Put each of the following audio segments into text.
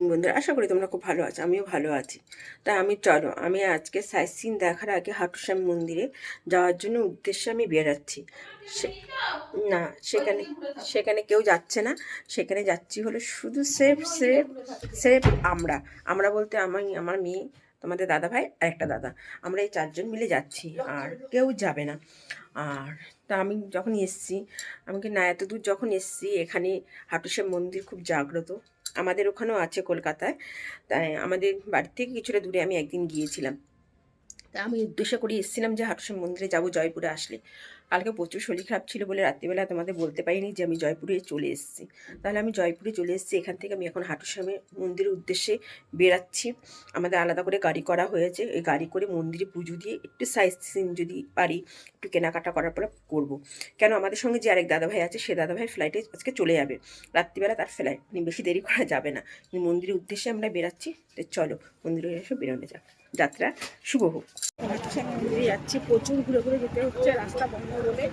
বন্ধুরা, আশা করি তোমরা খুব ভালো আছো, আমিও ভালো আছি। তা আমি, চলো, আমি আজকে সাইট সিন দেখার আগে হাটুস্বামী মন্দিরে যাওয়ার জন্য উদ্দেশ্যে আমি বেরাচ্ছি। না, সেখানে সেখানে কেউ যাচ্ছে না, সেখানে যাচ্ছি হলো শুধু সেফ সেফ সেফ আমরা। আমরা বলতে আমি, আমার মেয়ে, তোমাদের দাদা ভাই আর একটা দাদা। আমরা এই চারজন মিলে যাচ্ছি, আর কেউ যাবে না। আর তা আমি যখন এসছি আমাকে না এত দূর যখন এসছি, এখানে হাটুসের মন্দির খুব জাগ্রত। আমাদের ওখানেও আছে কলকাতায়। তাই আমাদের বাড়ি থেকে কিছুটা দূরে আমি একদিন গিয়েছিলাম। তা আমি উদ্দেশ্য করে এসেছিলাম যে হাটুসের মন্দিরে যাব, জয়পুরে আসলে। কালকে প্রচুর শরীর খারাপ ছিল বলে রাত্রিবেলা তোমাদের বলতে পারিনি যে আমি জয়পুরে চলে এসেছি। তাহলে আমি জয়পুরে চলে এসেছি, এখান থেকে আমি এখন হাটুস্বামী মন্দিরের উদ্দেশ্যে বেরাচ্ছি আমাদের আলাদা করে গাড়ি করা হয়েছে, এই গাড়ি করে মন্দিরে পুজো দিয়ে একটু সাইজ সিন যদি পারি, একটু কেনাকাটা করার পরে করব। কেন আমাদের সঙ্গে যে আরেক দাদাভাই আছে, সে দাদাভাই ফ্লাইটে আজকে চলে যাবে। রাত্রিবেলা তার ফ্লাইট বেশি দেরি করা যাবে না। মন্দিরের উদ্দেশ্যে আমরা বেরাচ্ছি চলো মন্দিরে এসে বেরোনো যাক। যাত্রা শুভ হোক। যাচ্ছি, প্রচুর ঘুরে ঘুরে যেতে হচ্ছে, রাস্তা বন্ধ বলে।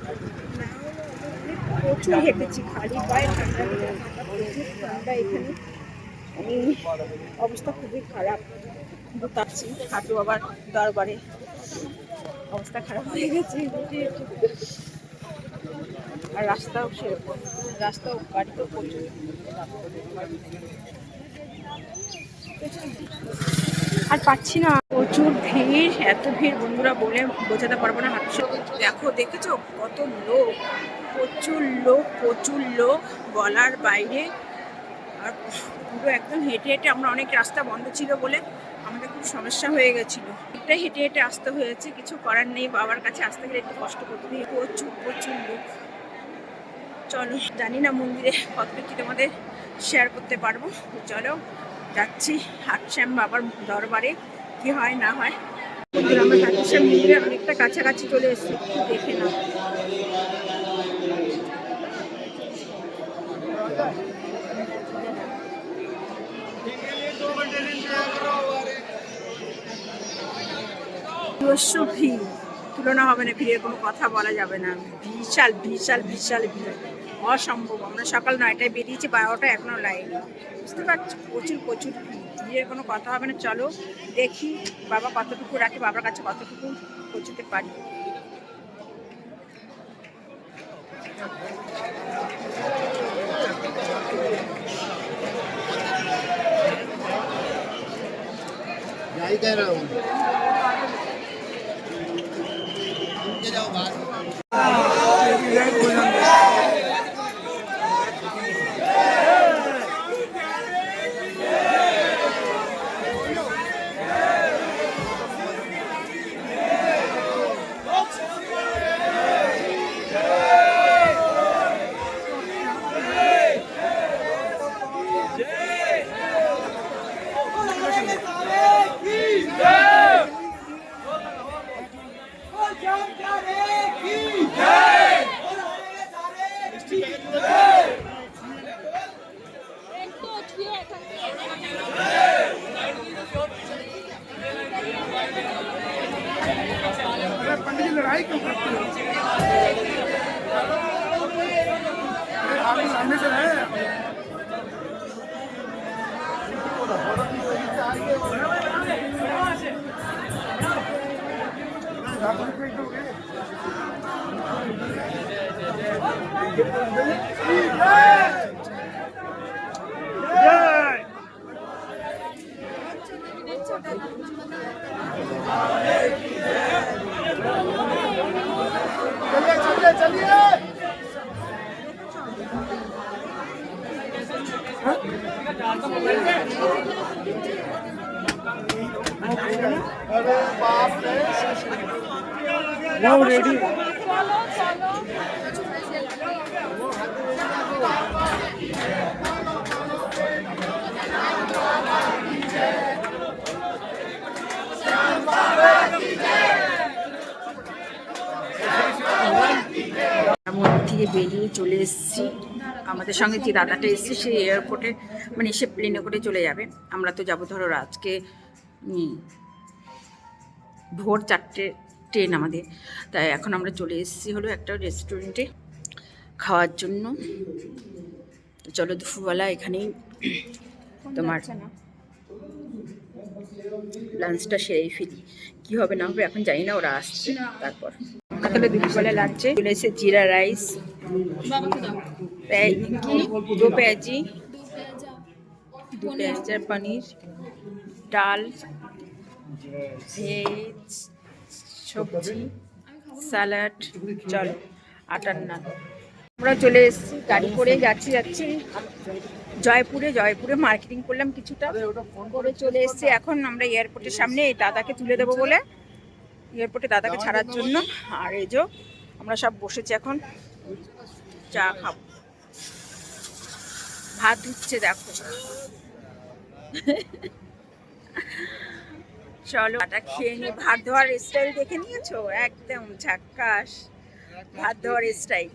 প্রচুর হেঁটেছি, খালি পায়ে ঠান্ডা প্রচুর ঠান্ডা এখানে। আমি, অবস্থা খুবই খারাপ। গুতাচ্ছি হাঁটু আবার দরবারে অবস্থা খারাপ হয়ে গেছে। আর রাস্তাও সেরকম, রাস্তাও গাড়ি তো প্রচুর। আর পাচ্ছি না। প্রচুর ভিড়, এত ভিড় বন্ধুরা বলে বোঝাতে পারব না হাঁটু দেখো, দেখেছ? কত লোক, প্রচুর লোক প্রচুর লোক বলার বাইরে। আর পুরো একদম হেঁটে হেঁটে আমরা অনেক রাস্তা বন্ধ ছিল বলে আমাদের খুব সমস্যা হয়ে গেছিল। একটা হেঁটে হেঁটে আসতে হয়েছে, কিছু করার নেই, বাবার কাছে আসতে গেলে একটু কষ্ট করতে হবে প্রচুর প্রচুর লোক। চলো, জানি না মন্দিরে কতটা কি তোমাদের শেয়ার করতে পারব। চলো, যাচ্ছি হাটশ্যাম বাবার দরবারে। কি হয় না হয়। আমরা অনেকটা কাছাকাছি চলে এসেছি, একটু দেখে নিজস্ব ভিড়। তুলনা হবে না, ভিড়ের কোনো কথা বলা যাবে না। বিশাল বিশাল বিশাল ভিড়। অসম্ভব। আমরা সকাল নয়টায় বেরিয়েছি বারোটা এখনও লাইন। বুঝতে পারছ? প্রচুর প্রচুর ভিড়। ভিড়ের কোনো কথা হবে না, চলো দেখি বাবা কতটুকু রাখে, বাবার কাছে কতটুকু পৌঁছতে পারি। अरे बाप रे। वो रेडी মন্দির বেরিয়ে চলে এসেছি। আমাদের সঙ্গে যে দাদাটা এসছে, সে এয়ারপোর্টে মানে এসে প্লেনে করে চলে যাবে। আমরা তো যাব ধরো আজকে ভোর চারটে ট্রেন আমাদের। তাই এখন আমরা চলে এসেছি হলো একটা রেস্টুরেন্টে খাওয়ার জন্য। চলো দুপুরবেলা এখানেই তোমার লাঞ্চটা সেরেই ফেলি। কি হবে না হবে এখন জানি না, ওরা আসছে তারপর। দুপুরবেলা চলে এসে জিরা রাইস দো পেঁয়াজি, দু পেঁয়াজার পনির, ডাল, ভেজ, সবজি স্যালাড চল, আটার নান। আমরা চলে এসেছি, গাড়ি করে যাচ্ছি যাচ্ছি। জয়পুরে জয়পুরে মার্কেটিং করলাম কিছুটা। করে চলে এসেছি। এখন আমরা এয়ারপোর্টের সামনে এই দাদাকে তুলে দেবো বলে। এয়ারপোর্টে দাদাকে ছাড়ার জন্য। আর এই যে, আমরা সব বসেছি এখন। চা খাব। ভাত দিচ্ছে দেখো। চলো চাটা খেয়ে নি ভাত ধোয়ার স্টাইল দেখে নিয়েছো? একদম ঝাক্কাস ভাত ধোয়ার স্টাইল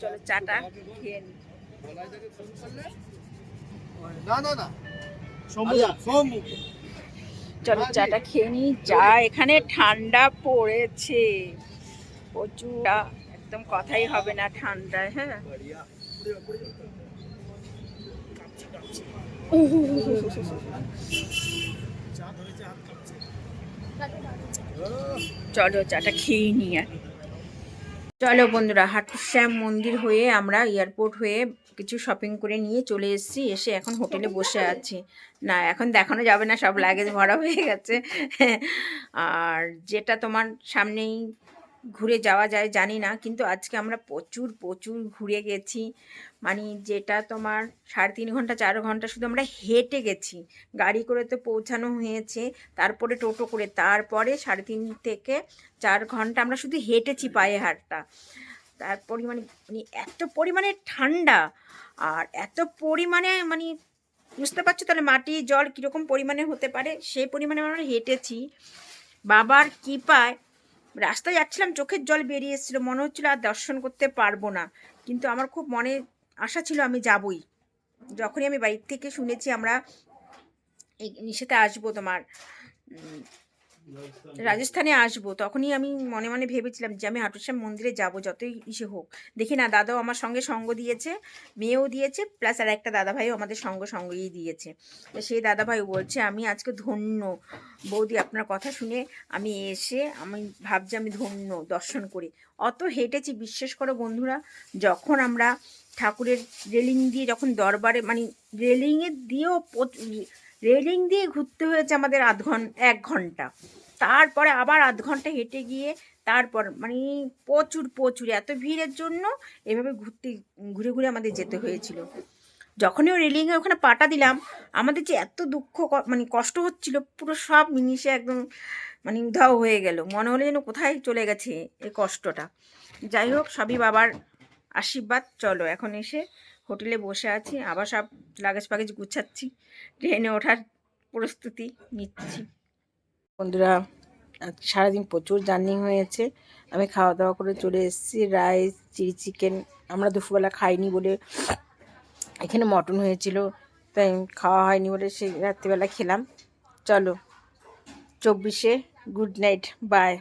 চলো চাটা খেয়ে নি। না না না। চলো চাটা খেয়ে নি। যা এখানে ঠান্ডা পড়েছে। প্রচুর একদম কথাই হবে না ঠান্ডায় হ্যাঁ? চলো চাটা খেয়ে নি আর। চলো বন্ধুরা, হাটুশ্যাম মন্দির হয়ে আমরা এয়ারপোর্ট হয়ে কিছু শপিং করে নিয়ে চলে এসেছি, এসে এখন হোটেলে বসে আছি। না, এখন দেখানো যাবে না, সব লাগেজ ভরা হয়ে গেছে। আর যেটা তোমার সামনেই ঘুরে যাওয়া যায়, জানি না। কিন্তু আজকে আমরা প্রচুর প্রচুর ঘুরে গেছি। মানে যেটা তোমার সাড়ে তিন ঘণ্টা, চার ঘণ্টা শুধু আমরা হেঁটে গেছি। গাড়ি করে তো পৌঁছানো হয়েছে, তারপরে টোটো করে। তারপরে সাড়ে তিন থেকে চার ঘণ্টা আমরা শুধু হেঁটেছি পায়ে হাঁটটা তার পরিমাণে মানে এত পরিমাণে ঠান্ডা আর এত পরিমাণে মানে বুঝতে পারছ তাহলে মাটি, জল কীরকম পরিমাণে হতে পারে? সেই পরিমাণে আমরা হেঁটেছি। বাবার কৃপায় রাস্তায় যাচ্ছিলাম, চোখের জল বেরিয়ে এসেছিল, মনে হচ্ছিল আর দর্শন করতে পারব না। কিন্তু আমার খুব মনে আশা ছিল আমি যাবই। যখনই আমি বাড়ির থেকে শুনেছি আমরা এই আসব তোমার রাজস্থানে আসব, তখনই আমি মনে মনে ভেবেছিলাম যে আমি হাটুশ্যাম মন্দিরে যাব, যতই ইসে হোক। দেখি না, দাদাও আমার সঙ্গে সঙ্গ দিয়েছে, মেয়েও দিয়েছে প্লাস আর একটা দাদা ভাইও আমাদের সঙ্গ সঙ্গই দিয়েছে। তো সেই দাদা ভাই বলছে, আমি আজকে ধন্য। বৌদি, আপনার কথা শুনে আমি এসে, আমি ভাবছি আমি ধন্য, দর্শন করে। অত হেঁটেছি, বিশ্বাস করো বন্ধুরা, যখন আমরা ঠাকুরের রেলিং দিয়ে যখন দরবারে মানে রেলিংয়ে দিয়েও রেলিং দিয়ে ঘুরতে হয়েছে আমাদের আধ ঘণ্টা এক ঘণ্টা। তারপরে আবার আধ ঘণ্টা হেঁটে গিয়ে তারপর মানে প্রচুর প্রচুর, এত ভিড়ের জন্য এভাবে ঘুরতে, ঘুরে ঘুরে আমাদের যেতে হয়েছিল। যখনই ও রেলিংয়ে ওখানে পাটা দিলাম, আমাদের যে এত দুঃখ মানে কষ্ট হচ্ছিল, পুরো সব মিনিশে একদম মানে উধাও হয়ে গেল। মনে হলো যেন কোথায় চলে গেছে এই কষ্টটা। যাই হোক, সবই বাবার আশীর্বাদ। চলো, এখন এসে হোটেলে বসে আছি, আবার সব লাগেজ ফাগেজ গুছাচ্ছি ট্রেনে ওঠার প্রস্তুতি নিচ্ছি। বন্ধুরা সারাদিন প্রচুর জার্নি হয়েছে, আমি খাওয়া দাওয়া করে চলে এসেছি রাইস চিলি চিকেন আমরা দুপুরবেলা খাইনি বলে এখানে মটন হয়েছিল, তাই খাওয়া হয়নি বলে সেই রাত্রিবেলা খেলাম। চলো, চব্বিশে গুড নাইট বাই